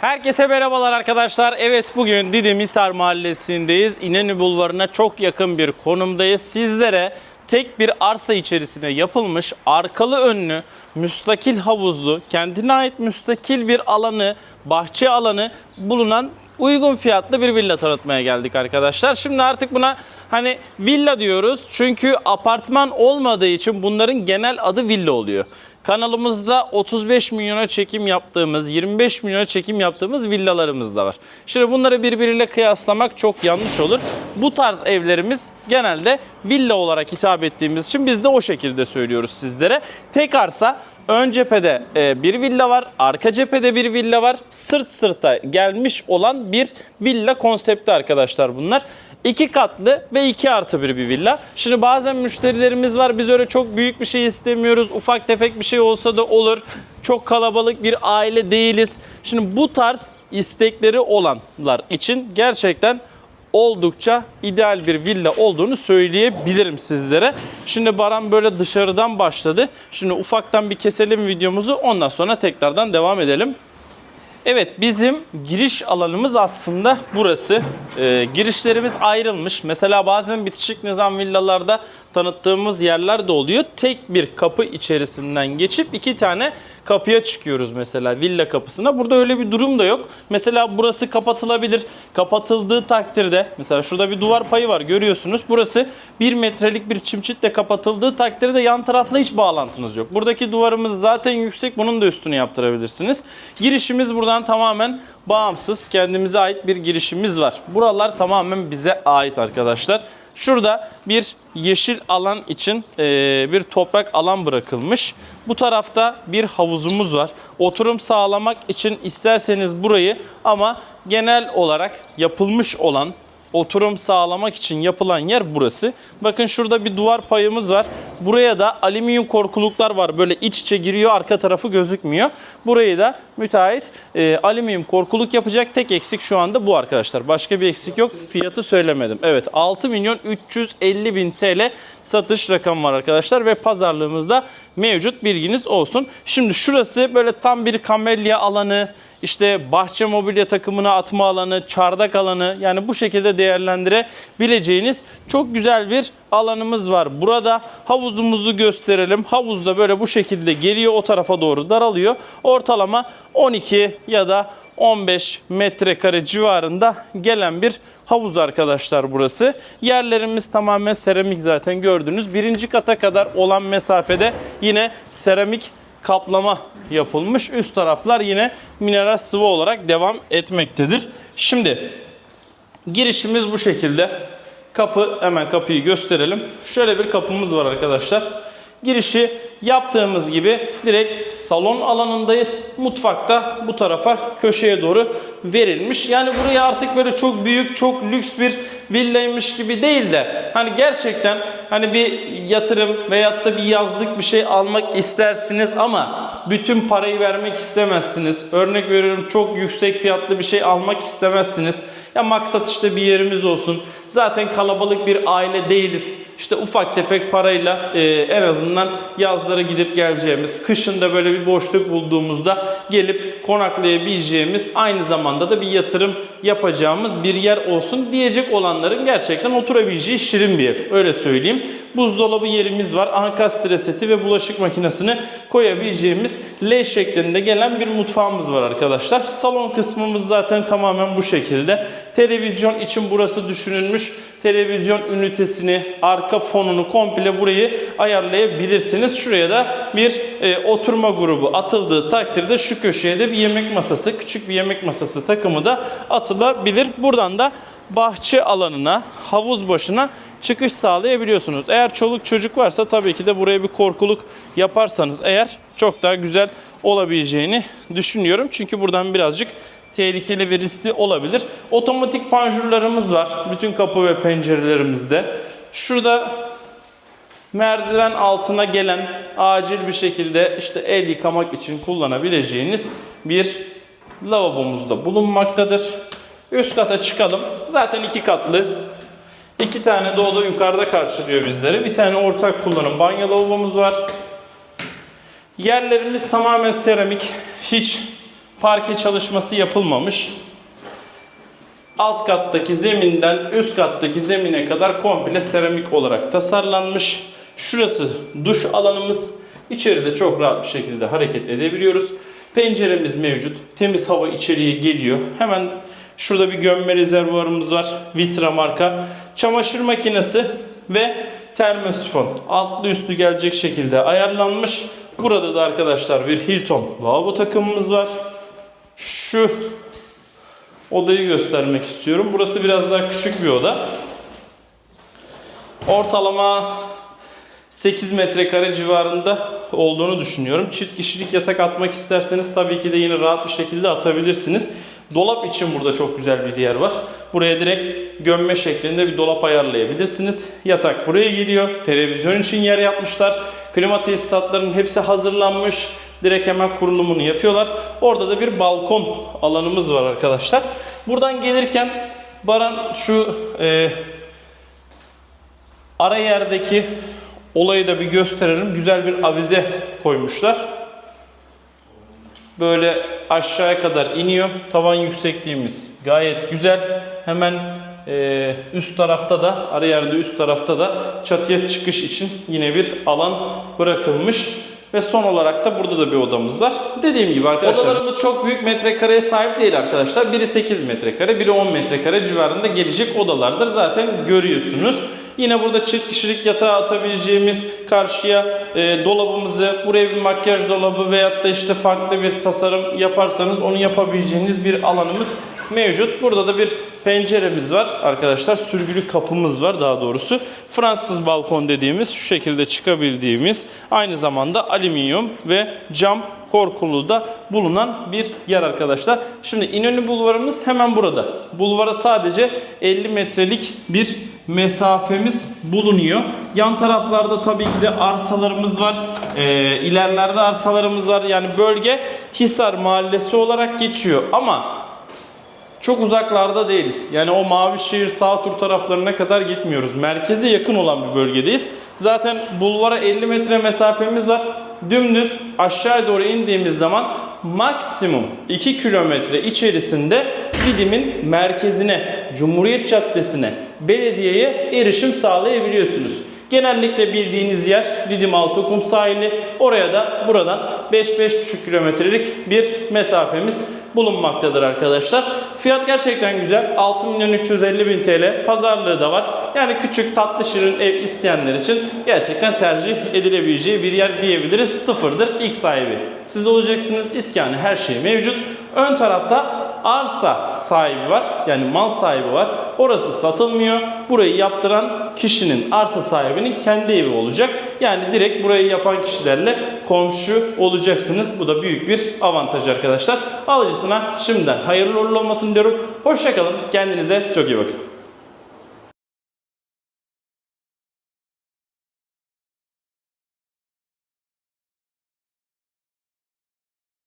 Herkese merhabalar arkadaşlar. Evet bugün Didim Hisar Mahallesi'ndeyiz. İnönü Bulvarı'na çok yakın bir konumdayız. Sizlere tek bir arsa içerisine yapılmış arkalı önlü, müstakil havuzlu, kendine ait müstakil bir alanı, bahçe alanı bulunan uygun fiyatlı bir villa tanıtmaya geldik arkadaşlar. Şimdi artık buna hani villa diyoruz çünkü apartman olmadığı için bunların genel adı villa oluyor. Kanalımızda 35 milyona çekim yaptığımız, 25 milyona çekim yaptığımız villalarımız da var. Şimdi bunları birbiriyle kıyaslamak çok yanlış olur. Bu tarz evlerimiz genelde villa olarak hitap ettiğimiz için biz de o şekilde söylüyoruz sizlere. Tek arsa ön cephede e, bir villa var, arka cephede bir villa var. Sırt sırta gelmiş olan bir villa konsepti arkadaşlar bunlar. İki katlı ve iki artı bir bir villa. Şimdi bazen müşterilerimiz var. Biz öyle çok büyük bir şey istemiyoruz. Ufak tefek bir şey olsa da olur. Çok kalabalık bir aile değiliz. Şimdi bu tarz istekleri olanlar için gerçekten oldukça ideal bir villa olduğunu söyleyebilirim sizlere. Şimdi Baran böyle dışarıdan başladı. Şimdi ufaktan bir keselim videomuzu. Ondan sonra tekrardan devam edelim. Evet bizim giriş alanımız aslında burası. Ee, girişlerimiz ayrılmış. Mesela bazen bitişik nizam villalarda tanıttığımız yerler de oluyor. Tek bir kapı içerisinden geçip iki tane kapıya çıkıyoruz mesela villa kapısına. Burada öyle bir durum da yok. Mesela burası kapatılabilir. Kapatıldığı takdirde mesela şurada bir duvar payı var görüyorsunuz. Burası bir metrelik bir çimçitle kapatıldığı takdirde yan tarafla hiç bağlantınız yok. Buradaki duvarımız zaten yüksek. Bunun da üstünü yaptırabilirsiniz. Girişimiz buradan tamamen bağımsız. Kendimize ait bir girişimiz var. Buralar tamamen bize ait arkadaşlar. Şurada bir yeşil alan için e, bir toprak alan bırakılmış. Bu tarafta bir havuzumuz var. Oturum sağlamak için isterseniz burayı ama genel olarak yapılmış olan oturum sağlamak için yapılan yer burası. Bakın şurada bir duvar payımız var. Buraya da alüminyum korkuluklar var. Böyle iç içe giriyor arka tarafı gözükmüyor. Burayı da müteahhit e, alüminyum korkuluk yapacak. Tek eksik şu anda bu arkadaşlar. Başka bir eksik yok. Fiyatı söylemedim. Evet 6 milyon 350 bin TL satış rakamı var arkadaşlar. Ve pazarlığımızda mevcut bilginiz olsun. Şimdi şurası böyle tam bir kamelya alanı işte bahçe mobilya takımına atma alanı, çardak alanı yani bu şekilde değerlendirebileceğiniz çok güzel bir alanımız var. Burada havuzumuzu gösterelim. Havuz da böyle bu şekilde geliyor o tarafa doğru daralıyor. Ortalama 12 ya da 15 metrekare civarında gelen bir havuz arkadaşlar burası. Yerlerimiz tamamen seramik zaten gördünüz. Birinci kata kadar olan mesafede yine seramik kaplama yapılmış. Üst taraflar yine mineral sıvı olarak devam etmektedir. Şimdi girişimiz bu şekilde. Kapı hemen kapıyı gösterelim. Şöyle bir kapımız var arkadaşlar. Girişi yaptığımız gibi direkt salon alanındayız. Mutfakta bu tarafa köşeye doğru verilmiş. Yani buraya artık böyle çok büyük, çok lüks bir villaymış gibi değil de hani gerçekten hani bir yatırım veyahut da bir yazlık bir şey almak istersiniz ama bütün parayı vermek istemezsiniz. Örnek veriyorum çok yüksek fiyatlı bir şey almak istemezsiniz. Ya maksat işte bir yerimiz olsun. Zaten kalabalık bir aile değiliz. İşte ufak tefek parayla e, en azından yazlara gidip geleceğimiz, kışında böyle bir boşluk bulduğumuzda gelip konaklayabileceğimiz, aynı zamanda da bir yatırım yapacağımız bir yer olsun diyecek olanların gerçekten oturabileceği şirin bir ev. Öyle söyleyeyim. Buzdolabı yerimiz var. Ankastre seti ve bulaşık makinesini koyabileceğimiz L şeklinde gelen bir mutfağımız var arkadaşlar. Salon kısmımız zaten tamamen bu şekilde. Televizyon için burası düşünülmüş. Televizyon ünitesini, arka fonunu komple burayı ayarlayabilirsiniz. Şuraya da bir e, oturma grubu atıldığı takdirde şu köşeye de bir yemek masası, küçük bir yemek masası takımı da atılabilir. Buradan da bahçe alanına, havuz başına çıkış sağlayabiliyorsunuz. Eğer çoluk çocuk varsa tabii ki de buraya bir korkuluk yaparsanız eğer çok daha güzel olabileceğini düşünüyorum. Çünkü buradan birazcık tehlikeli ve riskli olabilir. Otomatik panjurlarımız var bütün kapı ve pencerelerimizde. Şurada merdiven altına gelen acil bir şekilde işte el yıkamak için kullanabileceğiniz bir lavabomuz da bulunmaktadır. Üst kata çıkalım. Zaten iki katlı. İki tane de yukarıda karşılıyor bizleri. Bir tane ortak kullanım banyo lavabomuz var. Yerlerimiz tamamen seramik. Hiç Parke çalışması yapılmamış. Alt kattaki zeminden üst kattaki zemine kadar komple seramik olarak tasarlanmış. Şurası duş alanımız. İçeride çok rahat bir şekilde hareket edebiliyoruz. Penceremiz mevcut. Temiz hava içeriye geliyor. Hemen şurada bir gömme rezervuarımız var. Vitra marka. Çamaşır makinesi ve termosifon. Altlı üstlü gelecek şekilde ayarlanmış. Burada da arkadaşlar bir Hilton lavabo takımımız var. Şu odayı göstermek istiyorum. Burası biraz daha küçük bir oda. Ortalama 8 metrekare civarında olduğunu düşünüyorum. Çift kişilik yatak atmak isterseniz tabii ki de yine rahat bir şekilde atabilirsiniz. Dolap için burada çok güzel bir yer var. Buraya direkt gömme şeklinde bir dolap ayarlayabilirsiniz. Yatak buraya geliyor. Televizyon için yer yapmışlar. Klima tesisatlarının hepsi hazırlanmış. Direkt hemen kurulumunu yapıyorlar. Orada da bir balkon alanımız var arkadaşlar. Buradan gelirken Baran şu e, ara yerdeki olayı da bir gösterelim. Güzel bir avize koymuşlar. Böyle aşağıya kadar iniyor. Tavan yüksekliğimiz gayet güzel. Hemen e, üst tarafta da, ara yerde üst tarafta da çatıya çıkış için yine bir alan bırakılmış. Ve son olarak da burada da bir odamız var. Dediğim gibi arkadaşlar odalarımız çok büyük metrekareye sahip değil arkadaşlar. Biri 8 metrekare, biri 10 metrekare civarında gelecek odalardır. Zaten görüyorsunuz. Yine burada çift kişilik yatağı atabileceğimiz karşıya e, dolabımızı, buraya bir makyaj dolabı veyahut da işte farklı bir tasarım yaparsanız onu yapabileceğiniz bir alanımız mevcut. Burada da bir penceremiz var arkadaşlar. Sürgülü kapımız var daha doğrusu. Fransız balkon dediğimiz şu şekilde çıkabildiğimiz aynı zamanda alüminyum ve cam korkulu da bulunan bir yer arkadaşlar. Şimdi İnönü Bulvarımız hemen burada. Bulvara sadece 50 metrelik bir mesafemiz bulunuyor. Yan taraflarda tabii ki de arsalarımız var. Ee, ilerlerde arsalarımız var. Yani bölge Hisar Mahallesi olarak geçiyor. Ama çok uzaklarda değiliz. Yani o Mavişehir Sağtur taraflarına kadar gitmiyoruz. Merkeze yakın olan bir bölgedeyiz. Zaten bulvara 50 metre mesafemiz var. Dümdüz aşağı doğru indiğimiz zaman maksimum 2 kilometre içerisinde Didim'in merkezine, Cumhuriyet Caddesi'ne, belediyeye erişim sağlayabiliyorsunuz. Genellikle bildiğiniz yer Didim Altıkum sahili. Oraya da buradan 5-5,5 kilometrelik bir mesafemiz bulunmaktadır arkadaşlar. Fiyat gerçekten güzel. 6 milyon 350 bin TL pazarlığı da var. Yani küçük tatlı şirin ev isteyenler için gerçekten tercih edilebileceği bir yer diyebiliriz. Sıfırdır ilk sahibi. Siz olacaksınız. İskanı her şey mevcut. Ön tarafta arsa sahibi var. Yani mal sahibi var. Orası satılmıyor. Burayı yaptıran kişinin, arsa sahibinin kendi evi olacak. Yani direkt burayı yapan kişilerle komşu olacaksınız. Bu da büyük bir avantaj arkadaşlar. Alıcısına şimdiden hayırlı uğurlu olmasını diyorum. Hoşçakalın. Kendinize çok iyi bakın.